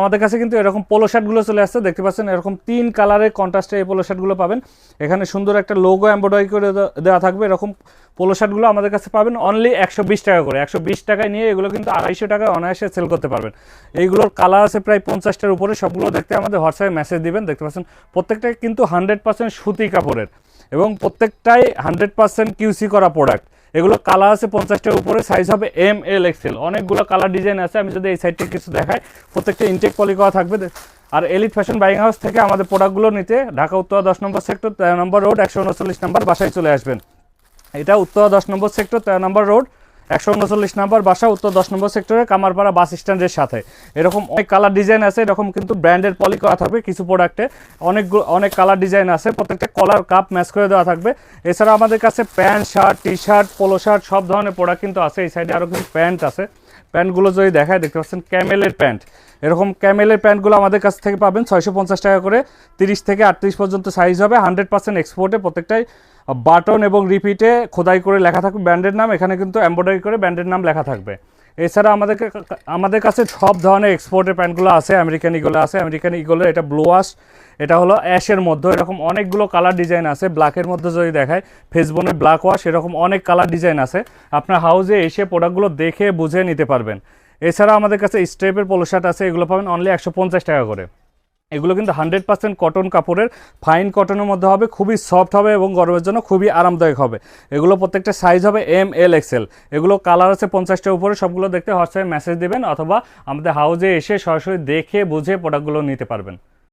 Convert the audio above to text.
আমাদের কাছে কিন্তু এরকম পোলো শার্টগুলো চলে আসছে। দেখতে পাচ্ছেন, এরকম তিন কালারের কন্ট্রাস্টে এই পোলো শার্টগুলো পাবেন। এখানে সুন্দর একটা লোগো এম্ব্রয়ডারি করে দেওয়া থাকবে। এরকম পোলো শার্টগুলো আমাদের কাছে পাবেন অনলি একশো বিশ টাকা করে। একশো বিশ টাকায় নিয়ে এগুলো কিন্তু আড়াইশো টাকায় অনায়াসে সেল করতে পারবেন। এইগুলোর কালার আছে প্রায় পঞ্চাশটার উপরে। সবগুলো দেখতে আমাদের হোয়াটসঅ্যাপে মেসেজ দিবেন। দেখতে পাচ্ছেন, প্রত্যেকটাই কিন্তু হান্ড্রেড পার্সেন্ট সুতি কাপড়ের এবং প্রত্যেকটাই হান্ড্রেড পার্সেন্ট কিউসি করা প্রোডাক্ট এগুলো কালার আছে পঞ্চাশটার উপরে সাইজ হবে এম এল এক্সেল অনেকগুলো কালার ডিজাইন আছে, আমি যদি এই সাইডটা কিছু দেখাই, প্রত্যেকটা ইনটেক পলি করা থাকবে। আর এলিট ফ্যাশন বাইং হাউস থেকে আমাদের প্রোডাক্টগুলো নিতে ঢাকা উত্তরা দশ নম্বর সেক্টর তেরো নম্বর রোড একশো উনচল্লিশ নম্বর বাসায় চলে আসবেন। এটা উত্তরা দশ নম্বর সেক্টর তেরো নম্বর রোড একশো উনচল্লিশ নম্বর বাসা, উত্তর দশ নম্বর সেক্টরে কামারপাড়া বাস স্ট্যান্ডের সাথে। এরকম অনেক কালার ডিজাইন আছে, এরকম কিন্তু ব্র্যান্ডের পলি করা থাকবে কিছু প্রোডাক্টে অনেক অনেক কালার ডিজাইন আছে, প্রত্যেকটা কলার কাপ ম্যাচ করে দেওয়া থাকবে। এছাড়া আমাদের কাছে pant, shirt T shirt polo shirt সব ধরনের প্রোডাক্ট কিন্তু আছে। এই সাইডে আরও কিন্তু প্যান্ট আছে। প্যান্টগুলো যদি দেখায়, দেখতে পাচ্ছেন ক্যামেলের প্যান্ট এরকম ক্যামেলের প্যান্টগুলো আমাদের কাছ থেকে পাবেন ছয়শো পঞ্চাশ টাকা করে। তিরিশ থেকে আটত্রিশ পর্যন্ত সাইজ হবে হান্ড্রেড পার্সেন্ট এক্সপোর্টে প্রত্যেকটাই বাটন এবং রিপিটে খোদাই করে লেখা থাকবে ব্র্যান্ডের নাম, এখানে কিন্তু এমব্রয়ডারি করে ব্র্যান্ডের নাম লেখা থাকবে। এছাড়া আমাদেরকে, আমাদের কাছে সব ধরনের এক্সপোর্টের প্যান্টগুলো আছে, আমেরিকান ইগোলো আছে, আমেরিকান ইগোলো এটা ব্লু ওয়াশ এটা হলো অ্যাশের মধ্যে, এরকম অনেকগুলো কালার ডিজাইন আছে ব্ল্যাকের মধ্যে যদি দেখায় ফেসবোনের ব্ল্যাক ওয়াশ এরকম অনেক কালার ডিজাইন আছে, আপনার হাউসে এসে প্রোডাক্টগুলো দেখে বুঝে নিতে পারবেন। এছাড়া আমাদের কাছে স্টেপের পোলো শার্ট আছে, এগুলো পাবেন অনলি একশো পঞ্চাশ টাকা করে। এগুলো কিন্তু হান্ড্রেড পার্সেন্ট কটন কাপড়ের, ফাইন কটনের মধ্যে হবে, খুবই সফট হবে এবং গরমের জন্য খুবই আরামদায়ক হবে। এগুলো প্রত্যেকটা সাইজ হবে এম এল এক্সেল এগুলো কালার আছে পঞ্চাশটার উপরে, সবগুলো দেখতে হোয়াটসঅ্যাপে মেসেজ দেবেন অথবা আমাদের হাউজে এসে সরাসরি দেখে, বুঝে প্রোডাক্টগুলো নিতে পারবেন।